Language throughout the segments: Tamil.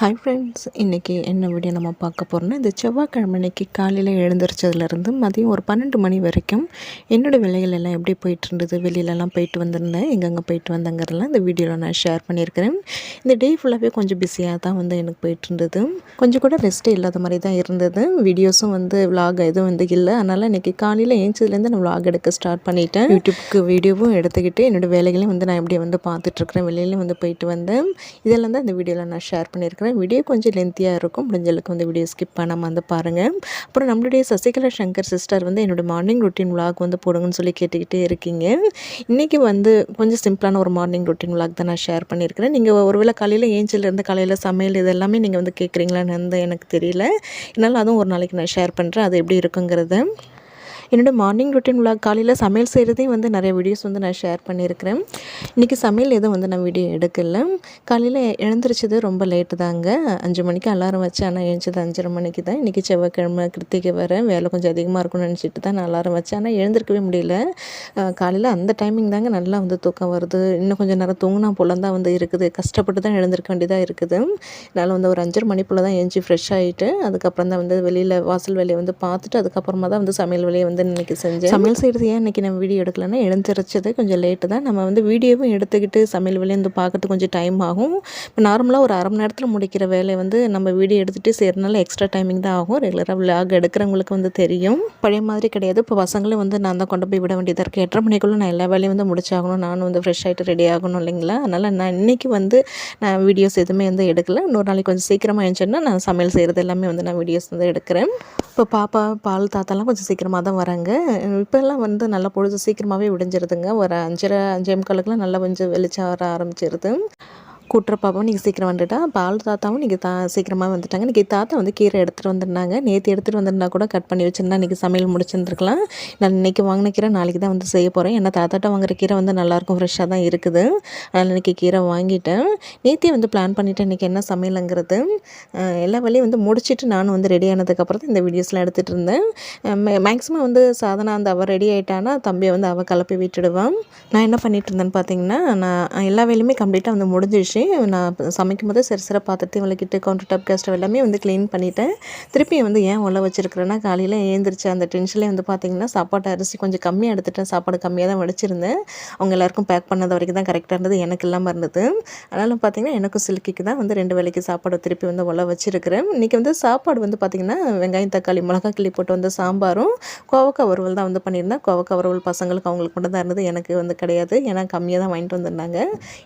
ஹாய் ஃப்ரெண்ட்ஸ் இன்றைக்கி என்ன வீடியோ நம்ம பார்க்க போகிறோன்னா இந்த செவ்வாய்க்கிழமை அன்னைக்கு காலையில் எழுந்திரிச்சதுலேருந்து மதியம் ஒரு பன்னெண்டு மணி வரைக்கும் என்னோடய வேலைகள் எல்லாம் எப்படி போயிட்டு இருந்தது வெளியிலலாம் போயிட்டு வந்திருந்தேன் எங்கெங்கே போயிட்டு வந்தங்கிறதெல்லாம் இந்த வீடியோவில் நான் ஷேர் பண்ணியிருக்கிறேன். இந்த டே ஃபுல்லாகவே கொஞ்சம் பிஸியாக தான் வந்து எனக்கு போயிட்டு இருந்தது. கொஞ்சம் கூட ரெஸ்ட்டே இல்லாத மாதிரி தான் இருந்தது. வீடியோஸும் வந்து விலாக் எதுவும் வந்து இல்லை. அதனால் இன்றைக்கி காலையில் ஏஞ்சதுலேருந்து நான் விலாக் எடுக்க ஸ்டார்ட் பண்ணிட்டேன். யூடியூப்க்கு வீடியோவும் எடுத்துக்கிட்டு என்னோடய வேலைகளையும் வந்து நான் எப்படி வந்து பார்த்துட்ருக்குறேன் வெளியிலையும் வந்து போயிட்டு வந்தேன். இதெல்லாம் தான் இந்த வீடியோவில் நான் ஷேர் பண்ணியிருக்கிறேன். வீடியோ கொஞ்சம் லென்த்தியாக இருக்கும். முடிஞ்சளவுக்கு வந்து வீடியோ ஸ்கிப் பண்ணாமல் வந்து பாருங்கள் அப்புறம் நம்மளுடைய சசிகலா சங்கர் சிஸ்டர் வந்து என்னோடய மார்னிங் ரொட்டீன் விலாக் வந்து போடுங்கன்னு சொல்லி கேட்டுக்கிட்டே இருக்கீங்க. இன்றைக்கி வந்து கொஞ்சம் சிம்பிளான ஒரு மார்னிங் ரொட்டீன் விலாக் தான் நான் ஷேர் பண்ணியிருக்கிறேன். நீங்கள் ஒருவேளை காலையில் ஏஞ்சிலேருந்து காலையில் சமையல் இது எல்லாமே நீங்கள் வந்து கேட்குறீங்களான்னு வந்து எனக்கு தெரியல. என்னால் அதுவும் ஒரு நாளைக்கு நான் ஷேர் பண்ணுறேன் அது எப்படி இருக்குங்கிறத என்னோடய மார்னிங் ரொட்டீன் விலாக் காலையில் சமையல் செய்கிறதையும் வந்து நிறைய வீடியோஸ் வந்து நான் ஷேர் பண்ணியிருக்கிறேன். இன்றைக்கி சமையல் எதுவும் வந்து நான் வீடியோ எடுக்கல. காலையில் எழுந்திரிச்சது ரொம்ப லேட்டு தாங்க. அஞ்சு மணிக்கு அலாரம் வச்சு ஆனால் எழுந்தது அஞ்சரை மணிக்கு தான். இன்றைக்கி செவ்வாய்க்கிழமை கிருத்திகை வர வேலை கொஞ்சம் அதிகமாக இருக்கும்னு நினச்சிட்டு தான் நான் அலாரம் வச்சேன் ஆனால் எழுந்திருக்கவே முடியல. காலையில் அந்த டைமிங் தாங்க நல்லா வந்து தூக்கம் வருது. இன்னும் கொஞ்சம் நேரம் தூங்கினா போல தான் வந்து இருக்குது. கஷ்டப்பட்டு தான் எழுந்திருக்க வேண்டியதாக இருக்குது. என்னால் வந்து ஒரு அஞ்சரை மணி போல் தான் எழுஞ்சி ஃப்ரெஷ் ஆகிட்டு அதுக்கப்புறம் தான் வந்து வெளியில் வாசல் வேலையை வந்து பார்த்துட்டு அதுக்கப்புறமா தான் வந்து சமையல் வேலையை வந்து வந்து இன்றைக்கி செஞ்சேன். சமையல் செய்கிறது ஏன் இன்றைக்கி நம்ம வீடியோ எடுக்கலன்னா எழுந்திரிச்சது கொஞ்சம் லேட்டு தான். நம்ம வந்து வீடியோவும் எடுத்துக்கிட்டு சமையல் வேலையும் வந்து பார்க்கறதுக்கு கொஞ்சம் டைம் ஆகும். இப்போ நார்மலாக ஒரு அரை மணி நேரத்தில் முடிக்கிற வேலையை வந்து நம்ம வீடியோ எடுத்துகிட்டு செய்கிறனால எக்ஸ்ட்ரா டைமிங் தான் ஆகும். ரெகுலராக விளாக் எடுக்கிறவங்களுக்கு வந்து தெரியும். பழைய மாதிரி கிடையாது. இப்போ பசங்களும் வந்து நான் தான் கொண்டு போய் விட வேண்டியதாக இருக்குது எட்டரை மணிக்குள்ளே நான் எல்லா வேலையும் வந்து முடிச்சாகணும். நானும் வந்து ஃப்ரெஷ் ஆகிட்டு ரெடி ஆகணும் இல்லைங்களா? அதனால் நான் இன்றைக்கி வந்து நான் வீடியோஸ் எதுவுமே வந்து எடுக்கல. இன்னொரு நாளைக்கு கொஞ்சம் சீக்கிரமாக எழுந்துச்சுன்னா நான் சமையல் செய்கிறது எல்லாமே வந்து நான் வீடியோஸ் வந்து எடுக்கிறேன். இப்போ பாப்பா பால் தாத்தாலாம் கொஞ்சம் சீக்கிரமாக தான் வராங்க இப்போல்லாம் வந்து நல்லா பொழுது சீக்கிரமாகவே விடிஞ்சிருதுங்க. ஒரு அஞ்சரை அஞ்சே முக்காலுக்குலாம் நல்லா கொஞ்சம் வெளிச்சம் வர ஆரம்பிச்சிருது. கூட்டுற பாப்பாவும் நீங்கள் சீக்கிரம் வந்துட்டா பால் தாத்தாவும் நீங்கள் தா சீக்கிரமாக வந்துட்டாங்க. இன்றைக்கி தாத்தா வந்து கீரை எடுத்துகிட்டு வந்துருந்தாங்க. நேற்று எடுத்துகிட்டு வந்திருந்தா கூட கட் பண்ணி வச்சுருந்தா இன்றைக்கி சமையல் முடிச்சிருந்துருக்கலாம். நான் இன்றைக்கி வாங்கின கீரை நாளைக்கு தான் வந்து செய்ய போகிறேன் ஏன்னா தாத்தாட்ட வாங்குற கீரை வந்து நல்லாயிருக்கும் ஃப்ரெஷ்ஷாக தான் இருக்குது. அதனால் இன்றைக்கி கீரை வாங்கிட்டேன். நேற்றே வந்து பிளான் பண்ணிவிட்டேன் இன்றைக்கி என்ன சமையலுங்கிறது. எல்லா வேலையும் வந்து முடிச்சுட்டு நானும் வந்து ரெடி ஆனதுக்கப்புறம் இந்த வீடியோஸ்லாம் எடுத்துகிட்டு இருந்தேன். மேக்ஸிமம் வந்து சாதனா அந்த அவள் ரெடி ஆகிட்டானா தம்பியை வந்து அவள் கிளப்பி விட்டுடுவான். நான் என்ன பண்ணிகிட்டு இருந்தேன்னு பார்த்தீங்கன்னா நான் எல்லா வேலையுமே கம்ப்ளீட்டாக வந்து முடிஞ்சிடுச்சு நான் சமைக்கும் போது சரி சிற பாத்திரத்தையும் விளக்கிட்டு கவுண்டர் டாப் கேஸ்டவ் எல்லாமே வந்து க்ளீன் பண்ணிவிட்டேன் திருப்பி வந்து ஏன் உள்ள வச்சுருக்கிறேன்னா காலையில் ஏந்திரிச்சு அந்த டென்ஷன்லேயே வந்து பார்த்திங்கன்னா சாப்பாட்டு அரிசி கொஞ்சம் கம்மியாக எடுத்துட்டேன். சாப்பாடு கம்மியாக தான் வடிச்சிருந்தேன். அவங்க எல்லாருக்கும் பேக் பண்ணது வரைக்கும் தான் கரெக்டாக இருந்தது. எனக்கு இல்லாமல் இருந்தது. அதனால் பார்த்திங்கன்னா எனக்கும் சில்கிக்கு தான் வந்து ரெண்டு வேலைக்கு சாப்பாடு திருப்பி வந்து உள்ள வச்சுருக்கிறேன். இன்றைக்கி வந்து சாப்பாடு வந்து பார்த்திங்கன்னா வெங்காயம் தக்காளி மிளகா கிள்ளி போட்டு வந்து சாம்பாரும் கோவக்காய் வறுவல் தான் வந்து பண்ணியிருந்தேன். கோவக்காய் வறுவல் பசங்களுக்கு அவங்களுக்கு மட்டும் தான் இருந்தது. எனக்கு வந்து கிடையாது. ஏன்னா கம்மியாக தான் வாங்கிட்டு வந்திருந்தாங்க.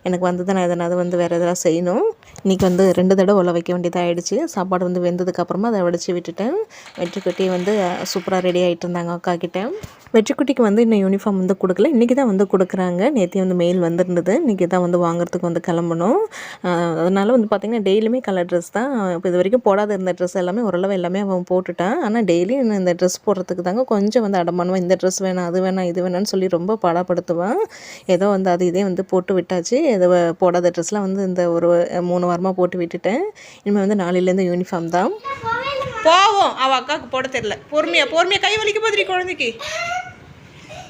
எனக்கு வந்து நான் எதனாவது வந்து வேறு எதாவது செய்யணும். இன்றைக்கி வந்து ரெண்டு தடவை உள்ள வைக்க வேண்டியதாக ஆகிடுச்சு சாப்பாடு வந்து வெந்ததுக்கப்புறமா அதை வடித்து விட்டுட்டேன். வெற்றிக்குட்டி வந்து சூப்பராக ரெடி ஆகிட்டு இருந்தாங்க அக்கா கிட்டே. வெற்றிக்குட்டிக்கு வந்து இன்னும் யூனிஃபார்ம் வந்து கொடுக்கல. இன்றைக்கி தான் வந்து கொடுக்குறாங்க. நேற்று வந்து மெயில் வந்துருந்தது. இன்றைக்கி தான் வந்து வாங்குறதுக்கு வந்து கிளம்பணும். அதனால் வந்து பார்த்திங்கன்னா டெய்லியுமே கலர் ட்ரெஸ் தான். இப்போ இது வரைக்கும் போடாத இருந்த ட்ரெஸ் எல்லாமே ஓரளவு எல்லாமே அவன் போட்டுட்டான். ஆனால் டெய்லி இந்த ட்ரெஸ் போடுறதுக்கு தாங்க கொஞ்சம் வந்து அடமானுவான் இந்த ட்ரெஸ் வேணாம் அது வேணாம் இது வேணாம்னு சொல்லி ரொம்ப பாடப்படுத்துவான். ஏதோ வந்து அது இதே வந்து போட்டு விட்டாச்சு. ஏதோ போடாத ட்ரெஸ்லாம் வந்து இந்த ஒரு மூணு வாரமாக போட்டு விட்டுட்டேன். இனிமேல் வந்து நாளையிலேருந்து யூனிஃபார்ம் தான். போவோம். அவள் அக்காவுக்கு போட தெரியல. பொறுமையா பொறுமையா கை வலிக்க போதுரி குழந்தைக்கு.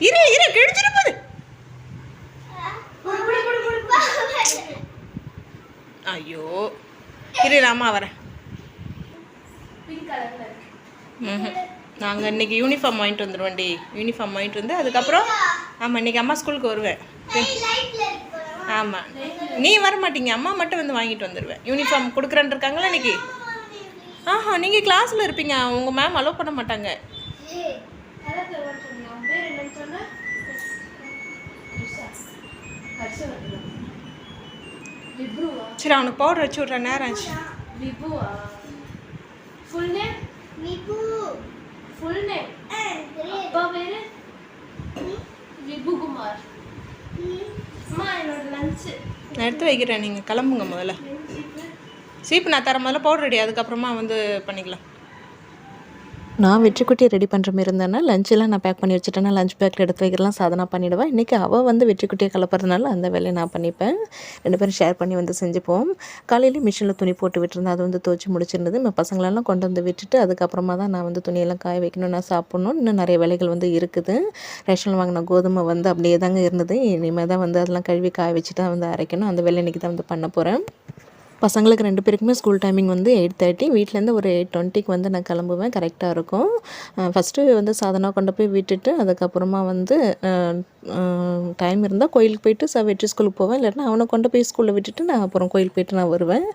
இரு இரு கிழிச்சிட்டு போகுது. ஐயோ. இரு நான் அம்மா வரேன். நாங்கள் இன்னைக்கு யூனிஃபார்ம் வாங்கிட்டு வந்துடுவோண்டி யூனிஃபார்ம் வாங்கிட்டு வந்து அதுக்கப்புறம் ஆமாம் இன்னைக்கு அம்மா ஸ்கூலுக்கு வருவேன். ஆமாம் நீ வர மாட்டீங்க அம்மா மட்டும் வந்து வாங்கிட்டு வந்துடுவேன் யூனிஃபார்ம் கொடுக்குறேன்னு இருக்காங்களா இன்னைக்கு? ஆஹா நீங்கள் கிளாஸில் இருப்பீங்க. உங்கள் மேம் அலோவ் பண்ண மாட்டாங்க. சரி அவனுக்கு பவுடர் வச்சு விட்றேன். நேரம் ஆச்சு. விபுவா full name Vibhu full name அப்பா பேரு? விபு குமார் நான் எடுத்து வைக்கிறேன். நீங்கள் கிளம்புங்க முதல்ல. சீப்பு நான் தர முதல்ல பவுடர் ரெடி அதுக்கப்புறமா வந்து பண்ணிக்கலாம். நான் வெற்றிக்குட்டியை ரெடி பண்ணுற மாதிரி இருந்தேன்னா லஞ்செல்லாம் நான் பேக் பண்ணி வச்சுட்டேன்னா லஞ்ச் பேக்கில் எடுத்து வைக்கிறலாம் சாதனா பண்ணிவிடுவேன் இன்றைக்கி அவள் வந்து வெற்றிக்குட்டியை கலப்புறதுனால அந்த வேலையை நான் பண்ணிப்பேன். ரெண்டு பேரும் ஷேர் பண்ணி வந்து செஞ்சுப்போம். காலையிலேயே மிஷினில் துணி போட்டு விட்டுருந்தேன். அது வந்து துவச்சி முடிச்சிருந்தது. நம்ம பசங்களெல்லாம் கொண்டு வந்து விட்டுட்டு அதுக்கப்புறமா தான் நான் வந்து துணியெல்லாம் காய வைக்கணும் நான் சாப்பிட்ணும். இன்னும் நிறைய வேலைகள் வந்து இருக்குது. ரேஷனில் வாங்கின கோதுமை வந்து அப்படியே தாங்க இருந்தது. இனிமேல் தான் வந்து அதெல்லாம் கழுவி காய வச்சுட்டு தான் வந்து அரைக்கணும். அந்த வேலை இன்றைக்கி தான் வந்து பண்ண போகிறேன் பசங்களுக்கு ரெண்டு பேருக்குமே ஸ்கூல் டைமிங் வந்து எயிட் தேர்ட்டி வீட்டிலேருந்து ஒரு எயிட் டுவெண்ட்டிக்கு வந்து நான் கிளம்புவேன். கரெக்டாக இருக்கும். ஃபஸ்ட்டு வந்து சாதனா கொண்டு போய் விட்டுட்டு அதுக்கப்புறமா வந்து டைம் இருந்தால் கோயிலுக்கு போயிட்டு ச வெற்றி ஸ்கூலுக்கு போவேன். இல்லைனா அவனை கொண்டு போய் ஸ்கூலில் விட்டுட்டு நான் அப்புறம் கோயிலுக்கு போயிட்டு நான் வருவேன்.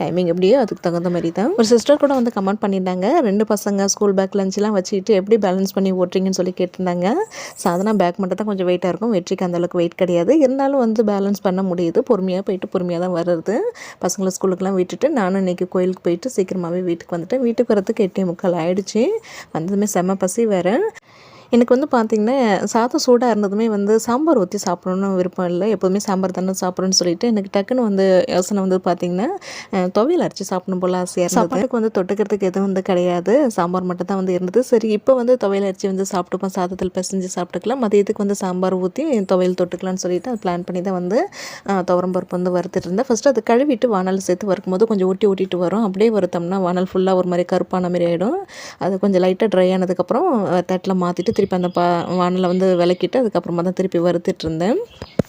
டைமிங் எப்படியோ அதுக்கு தகுந்த மாதிரி தான். ஒரு சிஸ்டர் கூட வந்து கமெண்ட் பண்ணியிருந்தாங்க. ரெண்டு பசங்க ஸ்கூல் பேக் லஞ்செலாம் வச்சுக்கிட்டு எப்படி பேலன்ஸ் பண்ணி ஓட்டுறீங்கன்னு சொல்லி கேட்டிருந்தாங்க. சாதனா பேக் மட்டும் தான் கொஞ்சம் வெயிட்டாக இருக்கும். வெற்றிக்கு அந்தளவுக்கு வெயிட் கிடையாது. இருந்தாலும் வந்து பேலன்ஸ் பண்ண முடியுது. பொறுமையாக போயிட்டு பொறுமையாக தான் வர்றது. பசங்களை ஸ்கூலுக்குலாம் விட்டுட்டு நானும் இன்றைக்கி கோயிலுக்கு போயிட்டு சீக்கிரமாகவே வீட்டுக்கு வந்துட்டேன். வீட்டுக்கு வரதுக்கு எட்டே முக்கால் ஆகிடுச்சி வந்ததுமே செம்ம பசி வேறு. எனக்கு வந்து பார்த்திங்கன்னா சாதம் சூடாக இருந்ததுமே வந்து சாம்பார் ஊற்றி சாப்பிடணும்னு விருப்பம் இல்லை. எப்போதுமே சாம்பார் தானே சாப்பிட்றேன்னு சொல்லிட்டு எனக்கு டக்குன்னு வந்து யோசனை வந்து பார்த்திங்கன்னா துவையல் அரைச்சி சாப்பிடணும் போல் ஆசையாக சாப்பாட்டுக்கு வந்து தொட்டுக்கிறதுக்கு எதுவும் வந்து கிடையாது. சாம்பார் மட்டும் தான் வந்து இருந்தது. சரி இப்போ வந்து துவையல் அரைச்சி வந்து சாப்பிட்டுப்போம். சாதத்தில் பிசைஞ்சு சாப்பிட்டுக்கலாம். மதியத்துக்கு வந்து சாம்பார் ஊற்றி துவையல் தொட்டுக்கலாம்னு சொல்லிட்டு அது பிளான் பண்ணி தான் வந்து துவரம் பருப்பு வந்து வறுத்துட்டு இருந்தேன். ஃபஸ்ட்டு அது கழுவிட்டு வானல் சேர்த்து வறுக்கும் போது கொஞ்சம் ஒட்டி ஒட்டிட்டு வரும். அப்படியே வறுத்தோம்னா வானல் ஃபுல்லாக ஒரு மாதிரி கருப்பான மாதிரி ஆகிடும் அது கொஞ்சம் லைட்டாக ட்ரை ஆனதுக்கப்புறம் தட்டில் மாற்றிட்டு திருப்பி அந்த பா வானலை வந்து விளக்கிட்டு அதுக்கப்புறமா தான் திருப்பி வறுத்துட்ருந்தேன்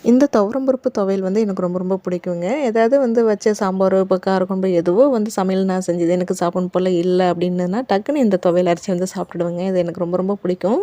இந்த துவரம்பருப்பு துவையல் வந்து எனக்கு ரொம்ப ரொம்ப பிடிக்குங்க. ஏதாவது வந்து வச்ச சாம்பார் இப்போ காரக்குழம்பு எதுவோ வந்து சமையல் நான் செஞ்சது எனக்கு சாப்பிடணும் போல் இல்லை அப்படின்னுனா டக்குன்னு இந்த துவையல் அரைச்சி வந்து சாப்பிடுவேங்க இது எனக்கு ரொம்ப ரொம்ப பிடிக்கும்.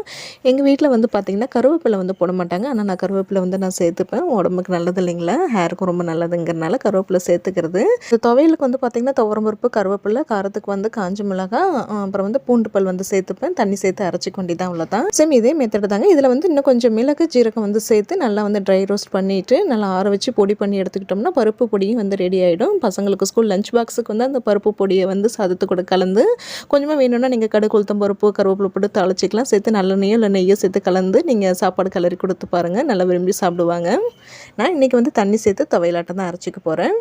எங்கள் வீட்டில் வந்து பார்த்திங்கன்னா கருவேப்பிலை வந்து போட மாட்டாங்க. ஆனால் நான் கருவேப்பிலை வந்து நான் சேர்த்துப்பேன். உடம்புக்கு நல்லது இல்லைங்களா? ஹேருக்கும் ரொம்ப நல்லதுங்கிறனால கருவேப்பிலை சேர்த்துக்கிறது. இந்த துவையலுக்கு வந்து பார்த்திங்கன்னா துவரம்பருப்பு கருவேப்பிலை காரத்துக்கு வந்து காஞ்ச மிளகாய் அப்புறம் வந்து பூண்டு பல் வந்து சேர்த்துப்பேன். தண்ணி சேர்த்து அரைச்சி கொண்டி தான் அவ்வளோதான் சேம் இதே மெத்தட் தாங்க. இதில் வந்து இன்னும் கொஞ்சம் மிளகு ஜீரகம் வந்து சேர்த்து நல்லா வந்து ட்ரை ரோஸ்ட் பண்ணிவிட்டு நல்லா ஆற வச்சு பொடி பண்ணி எடுத்துக்கிட்டோம்னா பருப்பு பொடியும் வந்து ரெடி ஆகிடும் பசங்களுக்கு ஸ்கூல் லஞ்ச் பாக்ஸுக்கு வந்து அந்த பருப்பு பொடியை வந்து சாதத்து கூட கலந்து கொஞ்சமாக வேணும்னா நீங்கள் கடுகு உளுத்தம் பருப்பு கருவேப்பிலை போட்டு தாளிச்சிக்கலாம். சேர்த்து நல்லெண்ணையோ இல்லை நெய்யோ சேர்த்து கலந்து நீங்கள் சாப்பாடு கலரி கொடுத்து பாருங்கள் நல்லா விரும்பி சாப்பிடுவாங்க. நான் இன்றைக்கி வந்து தண்ணி சேர்த்து துவையலாட்டம் தான் அரைச்சிக்க போகிறேன்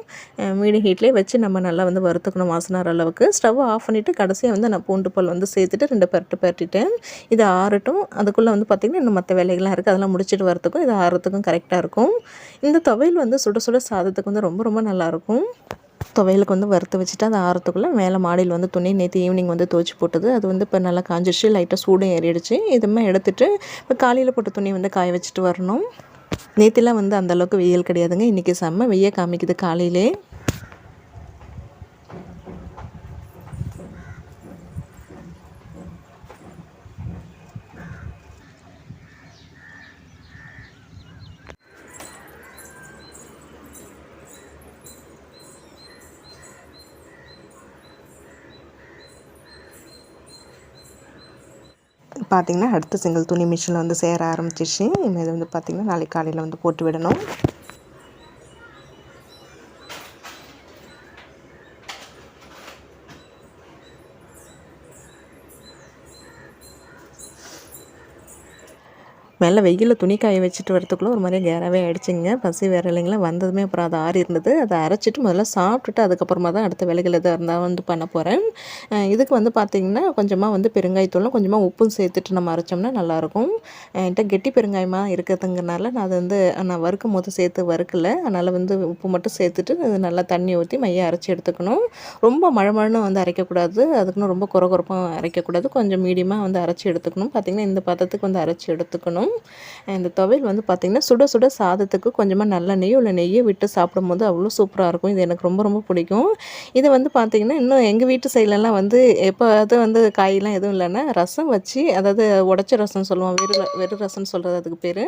மீடியம் ஹீட்லேயே வச்சு நம்ம நல்லா வந்து வறுத்துக்கணும் வாசனார் அளவுக்கு. ஸ்டவ் ஆஃப் பண்ணிவிட்டு கடைசியாக வந்து நான் பூண்டு பல் வந்து சேர்த்துட்டு ரெண்டு பரட்டு பரட்டிட்டேன். இது ஆறட்டும். அதுக்குள்ளே வந்து பார்த்திங்கன்னா இன்னும் மற்ற வேலைகள்லாம் இருக்குது அதெல்லாம் முடிச்சிட்டு வரத்துக்கும் இது ஆறத்துக்கும் கரெக்டாக இருக்கும். இந்த துவையல் வந்து சுட சுட சாதத்துக்கு வந்து ரொம்ப ரொம்ப நல்லாயிருக்கும். துவையலுக்கு வந்து வறுத்து வச்சுட்டு அது ஆறத்துக்குள்ளே மேலே மாடியில் வந்து துணி நேற்று ஈவினிங் வந்து துவைச்சி போட்டது. அது வந்து இப்போ நல்லா காஞ்சிடுச்சு லைட்டாக சூடும் ஏறிடுச்சு. இதுமே எடுத்துகிட்டு இப்போ காலையில் போட்ட துணி வந்து காய வச்சுட்டு வரணும். நேற்றுலாம் வந்து அந்தளவுக்கு வெயில் கிடையாதுங்க. இன்றைக்கி செம்ம வெய்ய காமிக்குது காலையிலே. பார்த்திங்கன்னா அடுத்த சிங்கிள் துணி மிஷினில் வந்து சேர ஆரம்பிச்சிச்சு இனிமேல் வந்து பார்த்திங்கன்னா நாளைக்கு காலையில் வந்து போட்டு விடணும். மேலே வெயிலில் துணி காய வச்சுட்டு வரத்துக்குள்ளே ஒரு மாதிரி கேராகவே ஆகிடுச்சிங்க பசி வேறு இல்லைங்களா? வந்ததுமே அப்புறம் அது ஆறி இருந்தது. அதை அரைச்சிட்டு முதல்ல சாப்பிட்டுட்டு அதுக்கப்புறமா தான் அடுத்த வேலைகள் எதாக இருந்தால் வந்து பண்ண போகிறேன் இதுக்கு வந்து பார்த்திங்கன்னா கொஞ்சமாக வந்து பெருங்காயத்தூளும் கொஞ்சமாக உப்பும் சேர்த்துட்டு நம்ம அரைச்சோம்னா நல்லாயிருக்கும். என்கிட்ட கெட்டி பெருங்காயமாக இருக்கிறதுங்கிறனால நான் அதை வந்து நான் வறுக்கும் போது சேர்த்து வறுக்கல. அதனால் வந்து உப்பு மட்டும் சேர்த்துட்டு அது நல்லா தண்ணி ஊற்றி மையம் அரைச்சி எடுத்துக்கணும். ரொம்ப மழை மழைன்னு வந்து அரைக்கக்கூடாது. அதுக்குன்னு ரொம்ப குறை குறைப்பாக அரைக்கக்கூடாது. கொஞ்சம் மீடியமாக வந்து அரைச்சி எடுத்துக்கணும். பார்த்திங்கன்னா இந்த பதத்துக்கு வந்து அரைச்சி எடுத்துக்கணும். இந்த துவையல் வந்து பார்த்திங்கன்னா சுட சுட சாதத்துக்கு கொஞ்சமாக நல்லெண்ணெய்யோ இல்லை நெய்யோ விட்டு சாப்பிடும்போது அவ்வளோ சூப்பராக இருக்கும். இது எனக்கு ரொம்ப ரொம்ப பிடிக்கும். இது வந்து பார்த்திங்கன்னா இன்னும் எங்கள் வீட்டு சைட்லலாம் வந்து எப்போது வந்து காயெல்லாம் எதுவும் இல்லைன்னா ரசம் வச்சு அதாவது உடச்ச ரசம் சொல்லுவோம் வெறு வெறு ரசம்னு சொல்கிறது அதுக்கு பேர்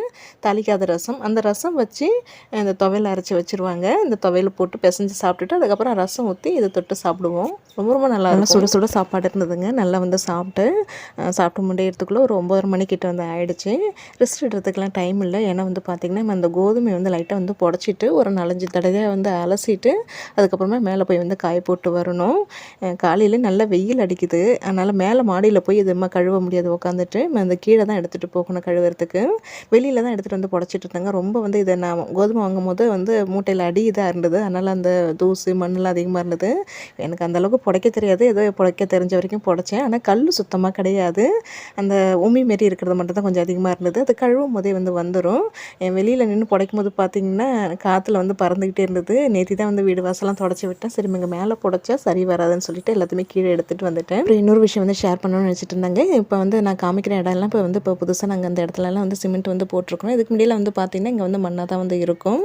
தாளிக்காத ரசம். அந்த ரசம் வச்சு இந்த துவையல் அரைச்சி வச்சுருவாங்க. இந்த துவையல் போட்டு பிசைஞ்சு சாப்பிட்டுட்டு அதுக்கப்புறம் ரசம் ஊற்றி இதை தொட்டு சாப்பிடுவோம். ரொம்ப ரொம்ப நல்லா இருக்கும். சுட சுட சாப்பாடு இருந்ததுங்க. நல்லா வந்து சாப்பிட்டு சாப்பிட்டு முடியறதுக்குள்ளே ஒரு ஒம்பதரை மணிக்கிட்ட வந்து ஆயிடுச்சு. ரெஸ்ட் எடுறதுக்கெலாம் டைம் இல்லை. ஏன்னா வந்து பார்த்திங்கன்னா நம்ம அந்த கோதுமை வந்து லைட்டாக வந்து புடச்சிட்டு ஒரு நாலஞ்சு தடவையாக வந்து அலசிட்டு அதுக்கப்புறமா மேலே போய் வந்து காய போட்டு வரணும். காலையில் நல்லா வெயில் அடிக்குது. அதனால் மேலே மாடியில் போய் எதுவுமே கழுவ முடியாது. உட்காந்துட்டு அந்த கீழே தான் எடுத்துகிட்டு போகணும் கழுவுறதுக்கு. வெளியில் தான் எடுத்துகிட்டு வந்து புடச்சிட்டு இருந்தாங்க. ரொம்ப வந்து இதை நான் கோதுமை வாங்கும் போது வந்து மூட்டையில் அடி இதாக இருந்தது. அதனால் அந்த தூசு மண்ணெலாம் அதிகமாக இருந்தது. எனக்கு அந்த அளவுக்கு புடைக்க தெரியாது. ஏதோ புடைக்க தெரிஞ்ச வரைக்கும் புடைச்சேன். ஆனால் கல் சுத்தமாக கிடையாது. அந்த உமி மாரி இருக்கிறது மட்டும் தான் கொஞ்சம் அதிகமாக இருந்தது. இருந்தது அது கழுவும் போதே வந்து வந்துடும் வெளியில் நின்று புடைக்கும் போது பார்த்தீங்கன்னா காற்றுல வந்து பறந்துக்கிட்டே இருந்தது. நேற்று தான் வந்து வீடு வாசலாம் தொடச்சி விட்டேன். சரி இங்கே மேலே புடைச்சா சரி வராதுன்னு சொல்லிட்டு எல்லாத்தையுமே கீழே எடுத்துகிட்டு வந்துட்டேன். அப்புறம் இன்னொரு விஷயம் வந்து ஷேர் பண்ணணும்னு நினச்சிட்டு இருந்தாங்க. இப்போ வந்து நான் காமிக்கிற இடம்லாம் இப்போ வந்து இப்போ புதுசாக நாங்கள் அந்த இடத்துலலாம் வந்து சிமெண்ட் வந்து போட்டிருக்கோம் இதுக்கு முன்னாடியில் வந்து பார்த்தீங்கன்னா இங்கே வந்து மண்ணாக தான் வந்து இருக்கும்.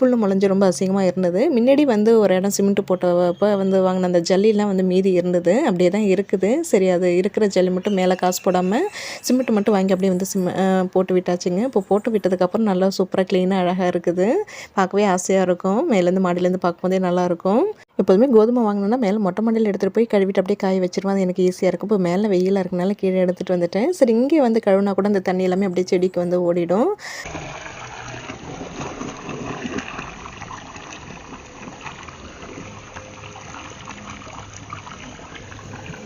புல் முளைஞ்சு ரொம்ப அசிங்கமாக இருந்தது. முன்னாடி வந்து ஒரு இடம் சிமெண்ட் போட்டப்போ வந்து வாங்கின அந்த ஜல்லிலாம் வந்து மீதி இருந்தது. அப்படியே தான் இருக்குது. சரி அது இருக்கிற ஜல்லி மட்டும் மேலே காசு போடாமல் சிமெண்ட் மட்டும் வாங்கி அப்படியே வந்து சிம் போட்டு விட்டாச்சுங்க. இப்போ போட்டு விட்டதுக்கப்புறம் நல்லா சூப்பராக க்ளீனாக அழகாக இருக்குது. பார்க்கவே ஆசையாக இருக்கும். மேலேருந்து மாடியிலேருந்து பார்க்கும்போதே நல்லாயிருக்கும் எப்போதுமே கோதுமை வாங்கினோன்னா மேலே மொட்டை மாடியில் எடுத்துகிட்டு போய் கழுவிட்டு அப்படியே காய வச்சிருவேன் அது எனக்கு ஈஸியாக இருக்கும். இப்போ மேலே வெயிலாக இருக்கனால கீழே எடுத்துகிட்டு வந்துட்டேன். சரி இங்கே வந்து கழுவுனா கூட அந்த தண்ணி எல்லாமே அப்படியே செடிக்கு வந்து ஓடிடும்.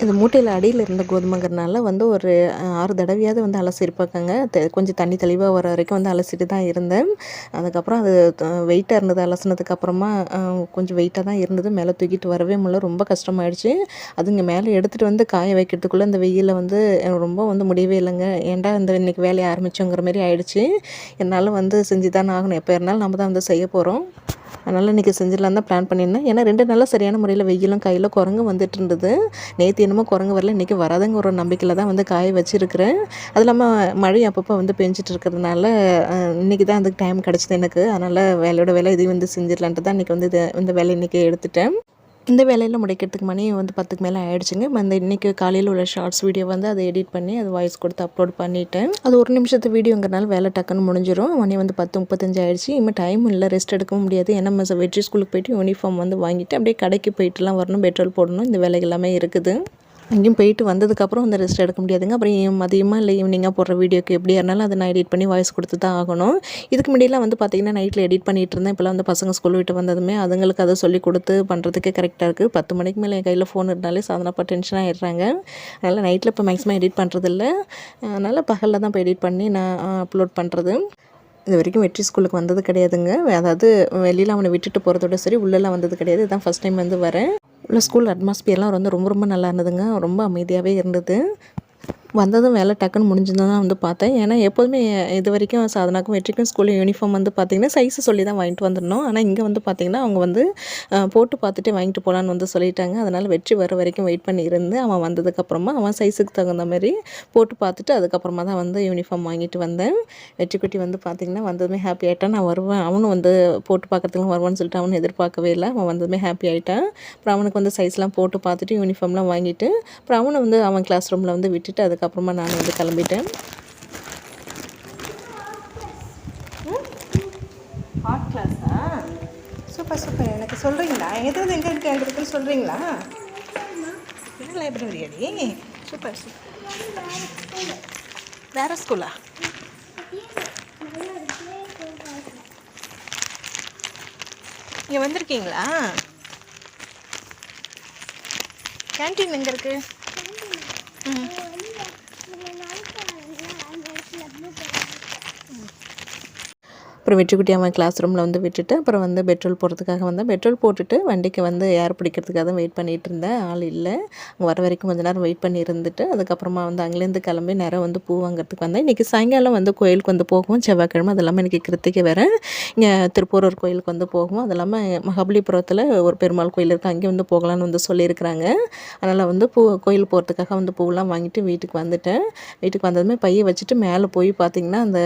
இந்த மூட்டையில் அடியில் இருந்த கோதுமைங்கிறனால வந்து ஒரு ஆறு தடவையாவது வந்து அலசிருப்பாங்க தெ- கொஞ்சம் தண்ணி தெளிவாக வர வரைக்கும் வந்து அலசிட்டு தான் இருந்தேன். அதுக்கப்புறம் அது வெயிட்டாக இருந்தது அலசினதுக்கப்புறமா கொஞ்சம் வெயிட்டாக தான் இருந்தது. மேலே தூக்கிட்டு வரவே முடியல. ரொம்ப கஷ்டமாயிடுச்சு. அது இங்கே மேலே எடுத்துகிட்டு வந்து காய வைக்கிறதுக்குள்ளே இந்த வெயிலில் வந்து ரொம்ப வந்து முடியவே இல்லைங்க. ஏன்டா இந்த இன்னைக்கு வேலையை ஆரம்பிச்சோங்கிற மாதிரி ஆயிடுச்சு. என்னால் வந்து செஞ்சு தான் ஆகணும். எப்போ இருந்தாலும் நம்ம தான் வந்து செய்ய போகிறோம் அதனால் இன்றைக்கி செஞ்சிடலாம் தான் பிளான் பண்ணியிருந்தேன். ஏன்னா ரெண்டு நாளாக சரியான முறையில் வெயிலும் கையில் குரங்கு வந்துட்டு இருந்தது நேற்று என்னமோ குரங்கு வரல இன்றைக்கி வராதுங்கிற ஒரு நம்பிக்கையில் தான் வந்து காய வச்சுருக்கிறேன். அது இல்லாமல் மழை அப்பப்போ வந்து பெஞ்சிட்டு இருக்கிறதுனால இன்றைக்கி தான் அதுக்கு டைம் கிடச்சிது எனக்கு. அதனால் வேலையோட வேலை இதையும் வந்து செஞ்சிடலான்ட்டு தான் இன்றைக்கி வந்து இது இந்த வேலை இன்றைக்கி எடுத்துட்டேன். இந்த வேலையில் முடிக்கிறதுக்கு மணி வந்து பத்துக்கு மேலே ஆயிடுச்சுங்க. அந்த இன்றைக்கி காலையில் உள்ள ஷார்ட்ஸ் வீடியோ வந்து அதை எடிட் பண்ணி அது வாய்ஸ் கொடுத்து அப்லோட் பண்ணிவிட்டேன் அது ஒரு நிமிஷத்து வீடியோங்கிறனால வேலை டக்குன்னு முடிஞ்சிடும் மணி வந்து பத்து முப்பத்தஞ்சு ஆயிடுச்சு. இனிமேல் டைம் இல்லை ரெஸ்ட் எடுக்கவும் முடியாது. ஏன்னா நம்ம வெற்றி ஸ்கூலுக்கு போயிட்டு யூனிஃபார்ம் வந்து வாங்கிட்டு அப்படியே கடைக்கு போயிட்டுலாம் வரணும் பெட்ரோல் போடணும். இந்த வேலை எல்லாமே இருக்குது. அங்கேயும் போயிட்டு வந்ததுக்கப்புறம் வந்து ரெஸ்ட் எடுக்க முடியாதுங்க. அப்புறம் மதியமாக இல்லை ஈவினிங்காக போடுற வீடியோக்கு எப்படியா இருந்தாலும் அதை நான் எடிட் பண்ணி வாய்ஸ் கொடுத்து தான் ஆகணும். இதுக்கு முன்னாடிலாம் வந்து பார்த்திங்கன்னா நைட்டில் எடிட் பண்ணிகிட்டு இருந்தேன். இப்போலாம் வந்து பசங்க ஸ்கூல் விட்டு வந்ததுமே அதுங்களுக்கு அதை சொல்லி கொடுத்து பண்ணுறதுக்கே கரெக்டாக இருக்குது பத்து மணிக்கு மேலே என் கையில் ஃபோன் இருந்தாலே சாதனப்பா டென்ஷன் ஆகிடுறாங்க அதனால் நைட்டில் இப்போ மேக்ஸிமம் எடிட் பண்ணுறதில்ல அதனால் பகலில் தான் இப்போ எடிட் பண்ணி நான் அப்லோட் பண்ணுறது இது வரைக்கும் வெற்றி ஸ்கூலுக்கு வந்தது கிடையாதுங்க. அதாவது வெளியில் அவனை விட்டுட்டு போகிறதோட சரி உள்ளெல்லாம் வந்தது கிடையாது. இதுதான் ஃபஸ்ட் டைம் வந்து வரேன். உள்ள ஸ்கூல் அட்மாஸ்பியர்லாம் வந்து ரொம்ப ரொம்ப நல்லா இருந்ததுங்க. ரொம்ப அமைதியாகவே இருந்தது. வந்ததும் வேலை டக்குன்னு முடிஞ்சுதான் வந்து பார்த்தேன். ஏன்னா எப்போதுமே இது வரைக்கும் சாதனாக்கும் வெற்றிக்கும் ஸ்கூல் யூனிஃபார்ம் வந்து பார்த்திங்கன்னா சைஸு சொல்லி தான் வாங்கிட்டு வந்துடணும் ஆனால் இங்கே வந்து பார்த்திங்கன்னா அவங்க வந்து போட்டு பார்த்துட்டு வாங்கிட்டு போகலான்னு வந்து சொல்லிட்டாங்க. அதனால் வெற்றி வர வரைக்கும் வெயிட் பண்ணி இருந்து அவன் வந்ததுக்கப்புறமா அவன் சைஸுக்கு தகுந்த மாதிரி போட்டு பார்த்துட்டு அதுக்கப்புறமா தான் வந்து யூனிஃபார்ம் வாங்கிட்டு வந்தேன். வெற்றிக்குட்டி வந்து பார்த்திங்கன்னா வந்ததுமே ஹாப்பி ஆகிட்டான் நான் வருவேன். அவனும் வந்து போட்டு பார்க்கறதுக்கு வருவான்னு சொல்லிட்டு அவனும் எதிர்பார்க்கவே இல்லை. அவன் வந்ததுமே ஹாப்பி ஆகிட்டான் அப்புறம் அவனுக்கு வந்து சைஸ்லாம் போட்டு பார்த்துட்டு யூனிஃபார்ம்லாம் வாங்கிட்டு அப்புறம் அவனை வந்து அவன் கிளாஸ் ரூமில் வந்து விட்டுட்டு அதுக்கப்புறம் நான் வந்து கிளம்பிட்டேன். ஆர்ட் கிளாஸா சூப்பர் சூப்பர் எனக்கு சொல்கிறீங்களா எது எங்கே இருக்குது எங்கே இருக்குன்னு சொல்கிறீங்களா இது லைப்ரரி அடி சூப்பர் சூப்பர் வேறு ஸ்கூலா இங்கே வந்திருக்கீங்களா? கேன்டீன் எங்கே இருக்குது ம் அப்புறம் வெற்றிக்குட்டி அவன் கிளாஸ் ரூமில் வந்து விட்டுட்டு அப்புறம் வந்து பெட்ரோல் போடுறதுக்காக வந்தேன் பெட்ரோல் போட்டுட்டு வண்டிக்கு வந்து ஏர் பிடிக்கிறதுக்காக தான் வெயிட் பண்ணிகிட்டு இருந்தேன். ஆள் இல்லை. அங்கே வர வரைக்கும் கொஞ்ச நேரம் வெயிட் பண்ணி இருந்துட்டு அதுக்கப்புறமா வந்து அங்கேருந்து கிளம்பி நேரம் வந்து பூ வாங்குறதுக்கு வந்தேன். இன்றைக்கி சாயங்காலம் வந்து கோயிலுக்கு வந்து போகும் செவ்வாய்க்கிழமை அது இல்லாமல் இன்றைக்கி கிருத்திகை வேறு. இங்கே திருப்பூரூர் கோயிலுக்கு வந்து போகும் அது இல்லாமல் மகாபலிபுரத்தில் ஒரு பெருமாள் கோயில் இருக்குது அங்கே வந்து போகலான்னு வந்து சொல்லியிருக்கிறாங்க. அதனால் வந்து பூ கோயில் போகிறதுக்காக வந்து பூவெல்லாம் வாங்கிட்டு வீட்டுக்கு வந்துட்டேன். வீட்டுக்கு வந்ததுமே பையை வச்சுட்டு மேலே போய் பார்த்திங்கன்னா அந்த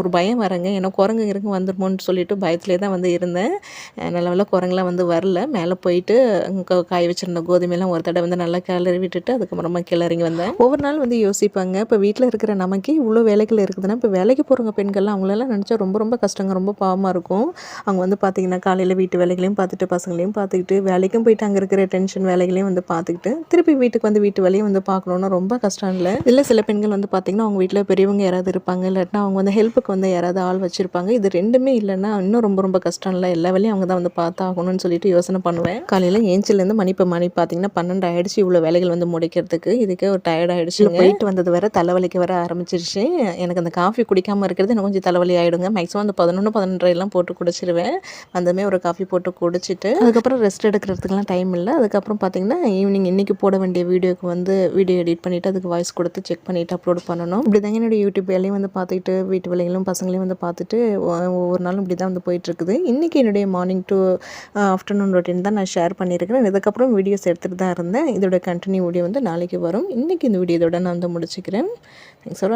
ஒரு பயம் வரங்க ஏன்னா குரங்கு இருங்க வந்துருமோன்னு சொல்லிட்டு பயத்திலே தான் வந்து இருந்தேன். அஹ் நல்ல குரங்குலாம் வந்து வரல. மேலே போயிட்டு அங்க காய வச்சுருந்த கோதுமையெல்லாம் ஒரு தடவை வந்து நல்லா கிளறி விட்டுட்டு அதுக்கப்புறமா கிளறிங்க வந்தேன். ஒவ்வொரு நாள் வந்து யோசிப்பாங்க. இப்போ வீட்டில் இருக்கிற நமக்கு இவ்வளோ வேலைகள் இருக்குதுன்னா இப்போ வேலைக்கு போகிறவங்க பெண்கள்லாம் அவங்களெல்லாம் நினச்சா ரொம்ப ரொம்ப கஷ்டங்க. ரொம்ப பாவமாக இருக்கும். அவங்க வந்து பார்த்திங்கன்னா காலையில் வீட்டு வேலைகளையும் பார்த்துட்டு பசங்களையும் பார்த்துக்கிட்டு வேலைக்கும் போயிட்டு அங்கே இருக்கிற டென்ஷன் வேலைகளையும் வந்து பார்த்துக்கிட்டு திருப்பி வீட்டுக்கு வந்து வீட்டு வேலையும் வந்து பார்க்கணுன்னா ரொம்ப கஷ்டம் இல்லை. இல்லை சில பெண்கள் வந்து பார்த்திங்கன்னா அவங்க வீட்டில் பெரியவங்க யாராவது இருப்பாங்க. இல்லாட்டினா அவங்க வந்து ஹெல்ப்புக்கு வந்து யாராவது ஆள் வச்சுருப்பாங்க. இது ரெண்டுமே இல்லைன்னா இன்னும் ரொம்ப ரொம்ப கஷ்டம் இல்லை எல்லா வேலையும் அவங்க தான் வந்து பார்த்தாகணும்னு சொல்லிட்டு யோசனை பண்ணுவேன். காலையில் ஏஞ்சிலேருந்து மணி இப்போ மணி பார்த்தீங்கன்னா பன்னெண்டு ஆயிடுச்சு. இவ்வளோ வேலைகள் வந்து முடிக்கிறதுக்கு. இதுக்கே ஒரு டயர்ட் ஆயிடுச்சு போயிட்டு வந்தது வர தலைவலிக்கு வர ஆரம்பிச்சிருச்சு. எனக்கு அந்த காஃபி குடிக்காமல் இருக்கிறது எனக்கு கொஞ்சம் தலைவலி ஆகிடுங்க மேக்ஸிமம் அந்த பதினொன்று பதினொன்றரைலாம் போட்டு குடிச்சிருவேன். வந்தமே ஒரு காஃபி போட்டு குடிச்சிட்டு அதுக்கப்புறம் ரெஸ்ட் எடுக்கிறதுக்குலாம் டைம் இல்லை. அதுக்கப்புறம் பார்த்தீங்கன்னா ஈவினிங் இன்றைக்கி போட வேண்டிய வீடியோக்கு வந்து வீடியோ எடிட் பண்ணிவிட்டு அதுக்கு வாய்ஸ் கொடுத்து செக் பண்ணிவிட்டு அப்லோட் பண்ணணும். இப்படி தாங்க என்னோடய யூடியூப் வேலையும் வந்து பார்த்துக்கிட்டு வீட்டு வேலைகளும் பசங்களையும் வந்து பார்த்துட்டு ஒவ்வொரு நாளும் இப்படி தான் வந்து போயிட்டுருக்குது. இன்றைக்கி என்னுடைய மார்னிங் டு ஆஃப்டர்நூன் ரொட்டீன் தான் நான் ஷேர் பண்ணியிருக்கிறேன். இதுக்கப்புறம் வீடியோஸ் எடுத்துகிட்டு தான் இருந்தேன். இதோட கண்டினியூ வீடியோ வந்து நாளைக்கு வரும். இன்றைக்கி இந்த வீடியோ இதோட நான் வந்து முடிச்சுக்கிறேன். Thanks for